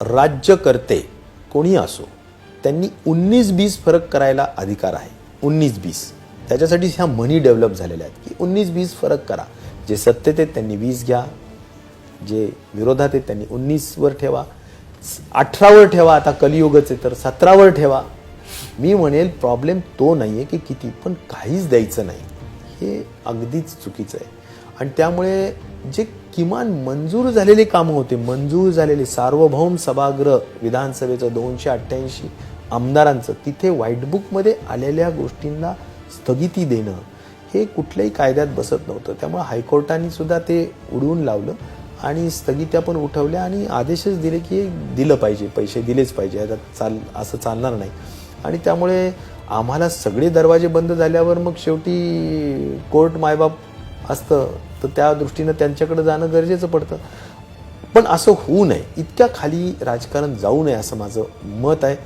राज्यकर्ते कोणी असो त्यांनी उन्नीस बीस फरक करायला अधिकार आहे. उन्नीस बीस. त्याच्यासाठी ह्या म्हणी डेव्हलप झालेल्या आहेत की उन्नीस बीस फरक करा. जे सत्तेत आहेत त्यांनी वीस घ्या. जे विरोधात आहेत त्यांनी उन्नीसवर ठेवा. अठरावर ठेवा. आता कलियुगच आहे तर सतरावर ठेवा. मी म्हणेल प्रॉब्लेम तो नाही आहे की किती पण काहीच द्यायचं नाही. हे अगदीच चुकीचं आहे. आणि त्यामुळे जे किमान मंजूर झालेले कामं होते मंजूर झालेले सार्वभौम सभागृह विधानसभेचं दोनशे अठ्ठ्याऐंशी आमदारांचं तिथे व्हाईटबुकमध्ये आलेल्या गोष्टींना स्थगिती देणं हे कुठल्याही कायद्यात बसत नव्हतं. त्यामुळे हायकोर्टाने सुद्धा ते उडवून लावलं आणि स्थगित्या पण उठवल्या आणि आदेशच दिले की हे दिलं पाहिजे पैसे दिलेच पाहिजे. आता चाल असं चालणार नाही. आणि त्यामुळे आम्हाला सगळे दरवाजे बंद झाल्यावर मग शेवटी कोर्ट मायबाप असतं. तर त्या दृष्टीनं त्यांच्याकडे जाणं गरजेचं पडतं. पण असं होऊ नये. इतक्या खाली राजकारण जाऊ नये असं माझं मत आहे.